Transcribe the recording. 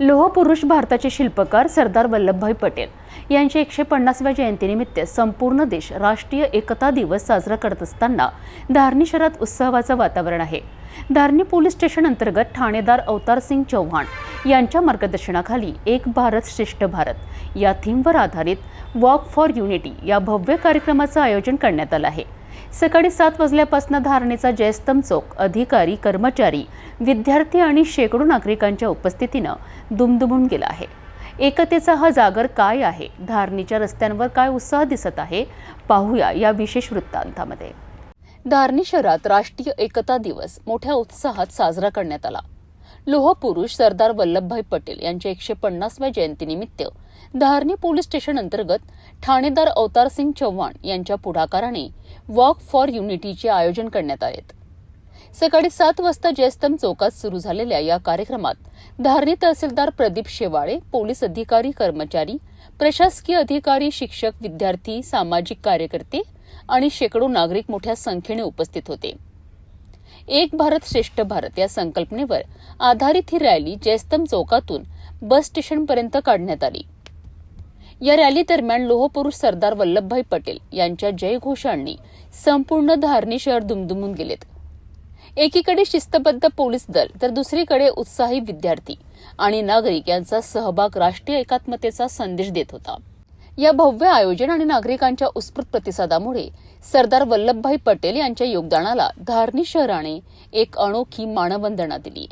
लोहपुरुष भारताचे शिल्पकार सरदार वल्लभभाई पटेल यांच्या एकशे पन्नासव्या जयंतीनिमित्त संपूर्ण देश राष्ट्रीय एकता दिवस साजरा करत असताना धारणी शहरात उत्सवाचं वातावरण आहे. धारणी पोलीस स्टेशन अंतर्गत ठाणेदार अवतार सिंग चौहान यांच्या मार्गदर्शनाखाली एक भारत श्रेष्ठ भारत या थीमवर आधारित वॉक फॉर युनिटी या भव्य कार्यक्रमाचं आयोजन करण्यात आलं आहे. सकाळी सात वाजल्यापासून धारणेचा जयस्तंभ चौक अधिकारी कर्मचारी विद्यार्थी आणि शेकडो नागरिकांच्या उपस्थितीनं दुमदुमून गेला आहे. एकतेचा हा जागर काय आहे? धारणीच्या रस्त्यांवर काय उत्साह दिसत आहे? पाहूया या विशेष वृत्तांतामध्ये. धारणी शहरात राष्ट्रीय एकता दिवस मोठ्या उत्साहात साजरा करण्यात आला. लोहपुरुष सरदार वल्लभभाई पटेल यांच्या एकशे पन्नासव्या जयंतीनिमित्त धारणी पोलीस स्टेशन अंतर्गत ठाणेदार अवतार सिंग चव्हाण यांच्या पुढाकाराने वॉक फॉर युनिटीचे आयोजन करण्यात आले. सकाळी सात वाजता जयस्तंभ चौकात सुरू झालेल्या या कार्यक्रमात धारणी तहसीलदार प्रदीप शेवाळे पोलीस अधिकारी कर्मचारी प्रशासकीय अधिकारी शिक्षक विद्यार्थी सामाजिक कार्यकर्ते आणि शेकडो नागरिक मोठ्या संख्येने उपस्थित होते. एक भारत श्रेष्ठ भारत या संकल्पनेवर आधारित ही रॅली जयस्तंभ चौकातून बस स्टेशनपर्यंत काढण्यात आली. या रॅली दरम्यान लोहपुरुष सरदार वल्लभभाई पटेल यांच्या जयघोषांनी संपूर्ण धारणी शहर दुमदुमून गेलेत. एकीकडे शिस्तबद्ध पोलीस दल तर दुसरीकडे उत्साही विद्यार्थी आणि नागरिक यांचा सहभाग राष्ट्रीय एकात्मतेचा संदेश देत होता. या भव्य आयोजन आणि नागरिकांच्या उत्स्फूर्त प्रतिसादामुळे सरदार वल्लभभाई पटेल यांच्या योगदानाला धारणी शहराने एक अनोखी मानवंदना दिली.